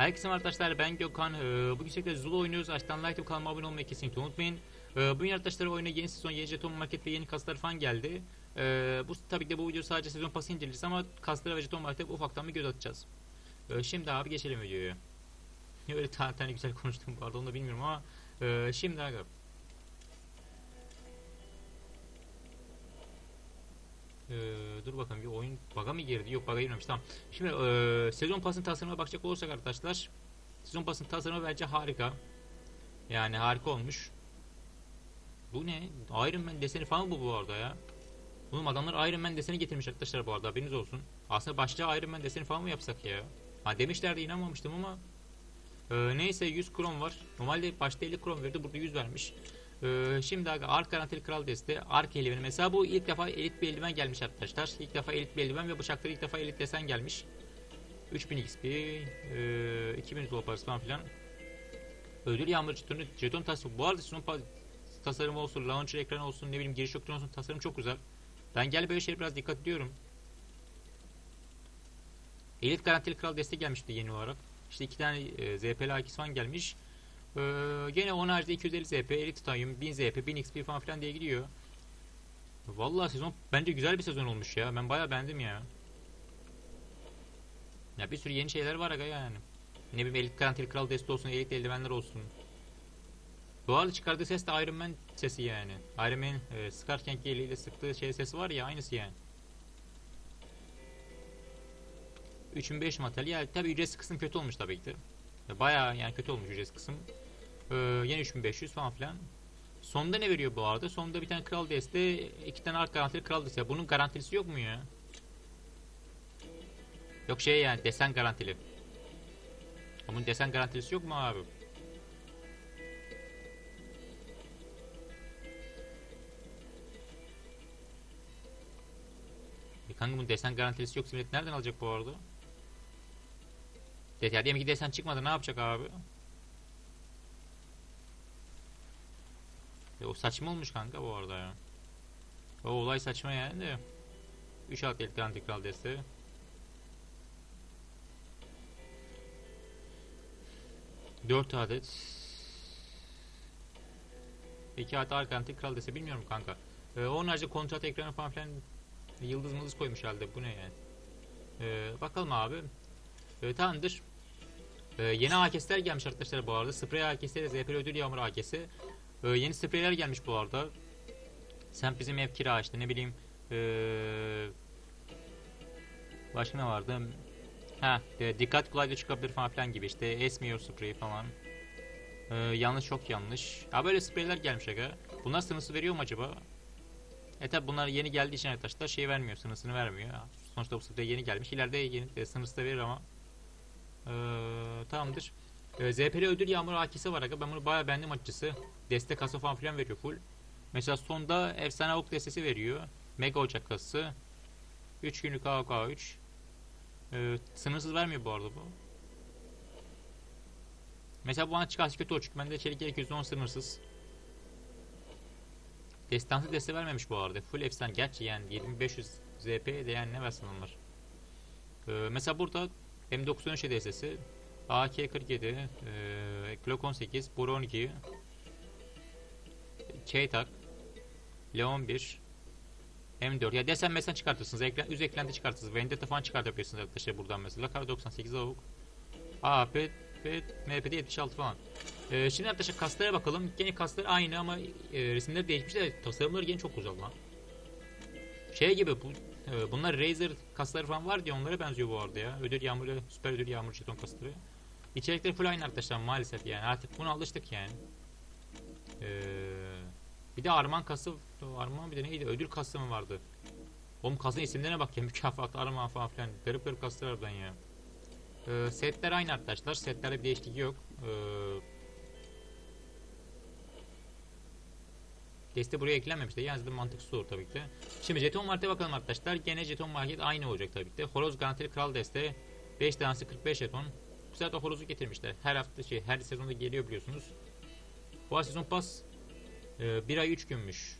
Herkese merhaba arkadaşlar ben Gökhan. Ee, bugün şekilde Zulu oynuyoruz. Açtan like kanalıma abone olmayı kesinlikle unutmayın. Ee, bugün arkadaşlar oyuna yeni sezon, yeni jeton market ve yeni kaslar falan geldi. Ee, bu tabii de bu video sadece sezon pası inceleriz ama kaslara ve jeton markete ufaktan bir göz atacağız. Ee, şimdi abi geçelim videoya. Niye öyle tane tane güzel konuştum bu arada da bilmiyorum ama ee, şimdi abi. Ee, dur bakalım bir oyun bug'a mı girdi? Yok bug'a girmemiş tamam. Şimdi ee, sezon pasının tasarımına bakacak olursak arkadaşlar sezon pasının tasarımı bence harika. Yani harika olmuş. Bu ne? Iron Man deseni falan bu bu arada ya? Oğlum adamlar Iron Man deseni getirmiş arkadaşlar bu arada haberiniz olsun. Aslında başta Iron Man deseni falan mı yapsak ya? Ha demişlerdi inanmamıştım ama ee, neyse 100 kron var. Normalde başta 50 kron verdi burada 100 vermiş. Ee, şimdi aga Ark Garantili Kral deste Ark eldiveni. Mesela bu ilk defa elit bir eldiven gelmiş arkadaşlar. İlk defa elit bir eldiven ve bıçakları ilk defa elit desen gelmiş. 3000 XP, e, 2000 dolar parası falan filan. Ödül yağmur jetonu, jeton tasarımı. Bu arada sunum tasarımı olsun, launcher ekranı olsun, ne bileyim giriş ekranı olsun tasarım çok güzel. Ben gel böyle şeylere biraz dikkat ediyorum. Elit garantili kral destek gelmişti yeni olarak. İşte iki tane e, ZP'li akis falan gelmiş. Ee, gene onun haricinde 250 ZP, Elite Titanium, 1000 ZP, 1000 XP falan filan diye gidiyor. Vallahi sezon bence güzel bir sezon olmuş ya. Ben bayağı beğendim ya. Ya bir sürü yeni şeyler var aga yani. Ne bileyim Elite Garantili Kral deste olsun, Elite eldivenler olsun. Bu arada çıkardığı ses de Iron Man sesi yani. Iron Man e, sıkarken eliyle sıktığı şey sesi var ya aynısı yani. 3005 materyal. Tabi ücretsiz kısım kötü olmuş tabii ki de. Baya yani kötü olmuş ücretsiz kısım. Ee, yine 3500 falan filan. Sonda ne veriyor bu arada? Sonda bir tane kral deste, iki tane art garantili kral deste. Bunun garantilisi yok mu ya? Yok şey yani desen garantili. Bunun desen garantilisi yok mu abi? E kanka bunun desen garantilisi yoksa millet nereden alacak bu arada? De ya ki desen çıkmadı ne yapacak abi? E, o saçma olmuş kanka bu arada ya. O olay saçma yani de. 3 alt elit garanti kral desteği. Dört adet. İki adet arkantik kral dese bilmiyorum kanka. Ee, onun kontrat ekranı falan filan yıldız mıldız koymuş halde bu ne yani. Ee, bakalım abi. Ee, tamamdır. Ee, yeni AKS'ler gelmiş arkadaşlar bu arada. Sprey AKS'leri ZPL ödül yağmur AKS'i. Ee, yeni spreyler gelmiş bu arada. Sen bizim ev kira işte ne bileyim. Ee, başka ne vardı? Ha, e, dikkat kolayca çıkabilir falan filan gibi işte esmiyor sprey falan. Ee, yanlış çok yanlış. Ha böyle spreyler gelmiş aga. Bunlar sınırsız veriyor mu acaba? E tabi bunlar yeni geldiği için arkadaşlar şey vermiyor, sınırsını vermiyor. Sonuçta bu sprey yeni gelmiş. İleride yeni e, sınırsız da verir ama. Ee, tamamdır. Ee, ZPL ödül yağmur akisi var aga. Ben bunu bayağı beğendim açıkçası. Destek kasa falan filan veriyor full. Mesela sonda efsane ok destesi veriyor. Mega ocak kasası. 3 günlük AOK 3. Ee, sınırsız vermiyor bu arada bu. Mesela bu bana çıkarsa kötü olur çünkü bende çelik yelek %10 sınırsız. Destansı deste vermemiş bu arada. Full efsane. Gerçi yani 7500 ZP değen ne versin onlar. Ee, mesela burada M93 destesi AK-47 e, Glock 18 Bora 12 K-Tak Leon 1 M4 ya desen mesela çıkartırsınız. Ekran, üz eklenti çıkartırsınız. Vendetta falan çıkartabilirsiniz arkadaşlar buradan mesela. Kar 98 avuk. AP ve MP'de 76 falan. Ee, şimdi arkadaşlar kaslara bakalım. Gene kaslar aynı ama e, resimler değişmiş de tasarımları gene çok güzel lan. Şey gibi bu e, bunlar Razer kasları falan var diye onlara benziyor bu arada ya. Ödül yağmuru, süper ödül yağmuru jeton kasları. İçerikleri full aynı arkadaşlar maalesef yani. Artık buna alıştık yani. Ee, bir de Arman kası, Arman bir de neydi? Ödül kası mı vardı? Oğlum kasın isimlerine bak ya. Mükafat, Arman falan filan. Garip garip kaslardan ya. Ee, setler aynı arkadaşlar. Setlerde bir değişiklik yok. Ee, Deste buraya eklenmemiş de yazdı mantıksız olur tabii ki. Şimdi jeton markete bakalım arkadaşlar. Gene jeton market aynı olacak tabii ki. Horoz garantili kral deste. 5 tanesi 45 jeton. Sefer de horozu getirmişler. Her hafta şey her sezonda geliyor biliyorsunuz. Bu sezon pas 1 ay 3 günmüş.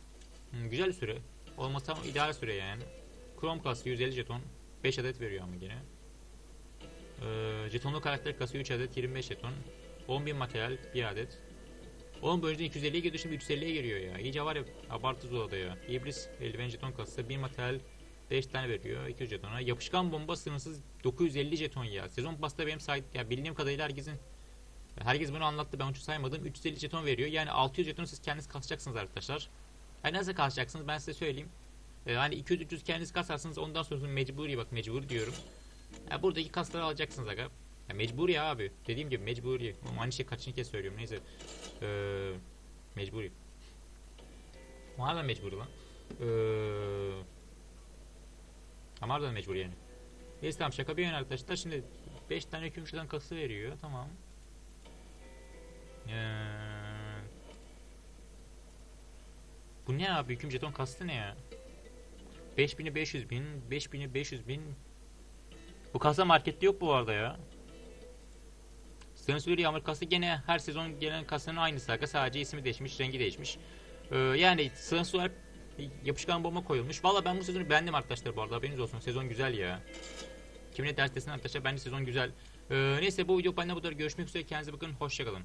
Güzel süre. Olmasa ideal süre yani. Chrome kası 150 jeton. 5 adet veriyor ama yine. Ee, jetonlu karakter kasıyor 3 adet 25 jeton. 10.000 materyal 1 adet. Oğlum bu önceden 250'ye geliyordu şimdi 350'ye geliyor ya. İyice var ya abartı Zula'da ya. İblis eldiven jeton kassa 1 materyal 5 tane veriyor 200 jetona. Yapışkan bomba sınırsız 950 jeton ya. Sezon pasta benim say ya bildiğim kadarıyla herkesin herkes bunu anlattı ben onu saymadım. 350 jeton veriyor. Yani 600 jetonu siz kendiniz kasacaksınız arkadaşlar. Yani nasıl kasacaksınız ben size söyleyeyim. Ee, hani 200-300 kendiniz kasarsınız ondan sonra mecburi bak mecbur diyorum. Ya buradaki kasları alacaksınız aga. Ya mecburi ya abi. Dediğim gibi mecburi. Oğlum aynı şey kaçıncı kez söylüyorum neyse. Ee, mecburi. O harbiden mecburi lan. Ee, ama harbiden mecburi yani. Neyse tamam şaka bir yana arkadaşlar. Şimdi 5 tane hükümşeden kası veriyor. Tamam. Ee, bu ne abi? Hüküm jeton kastı ne ya? 5000'i 500 bin, 5000'i 500 bin. Bu kasa markette yok bu arada ya. Sensörü yağmur kası gene her sezon gelen kasanın aynısı aga sadece ismi değişmiş, rengi değişmiş. Ee, yani sensör yapışkan bomba koyulmuş. Valla ben bu sezonu beğendim arkadaşlar bu arada haberiniz olsun. Sezon güzel ya. Kimine ders desin arkadaşlar bence sezon güzel. Ee, neyse bu video benden bu kadar görüşmek üzere kendinize bakın hoşçakalın.